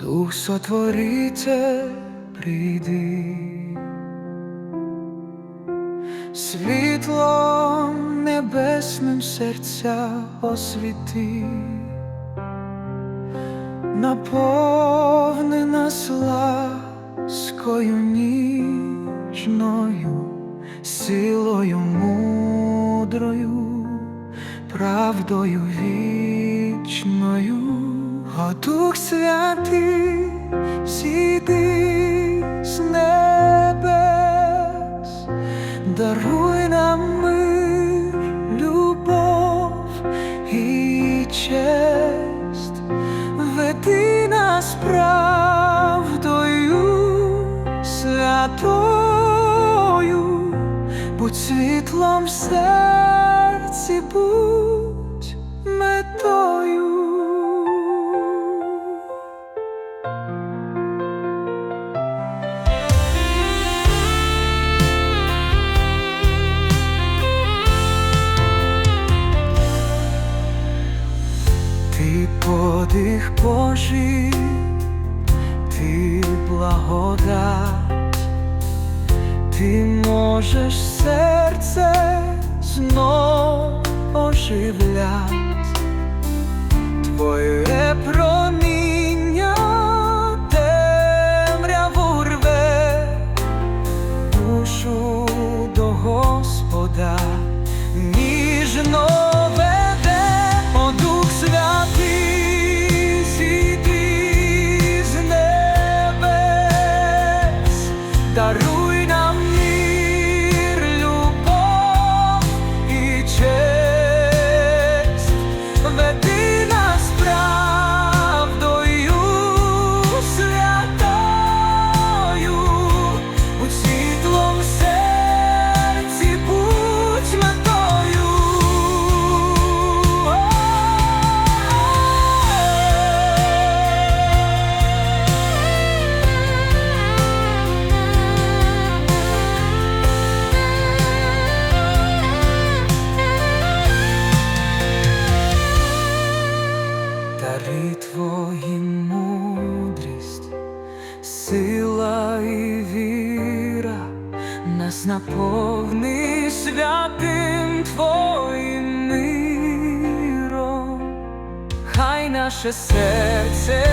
Дух Сотворитель, прийди, світлом небесним серця освіти, наповни нас ласкою ніжною, силою мудрою, правдою вічною, О Дух Святий, зійди з небес, даруй нам мир, любов і честь, веди нас правдою святою, будь світлом в серці, будь Ти подих Божий, ти благодать, ти можеш серце знов оживлять, твоє сила і віра, нас наповни святим твоїм миром, хай наше серце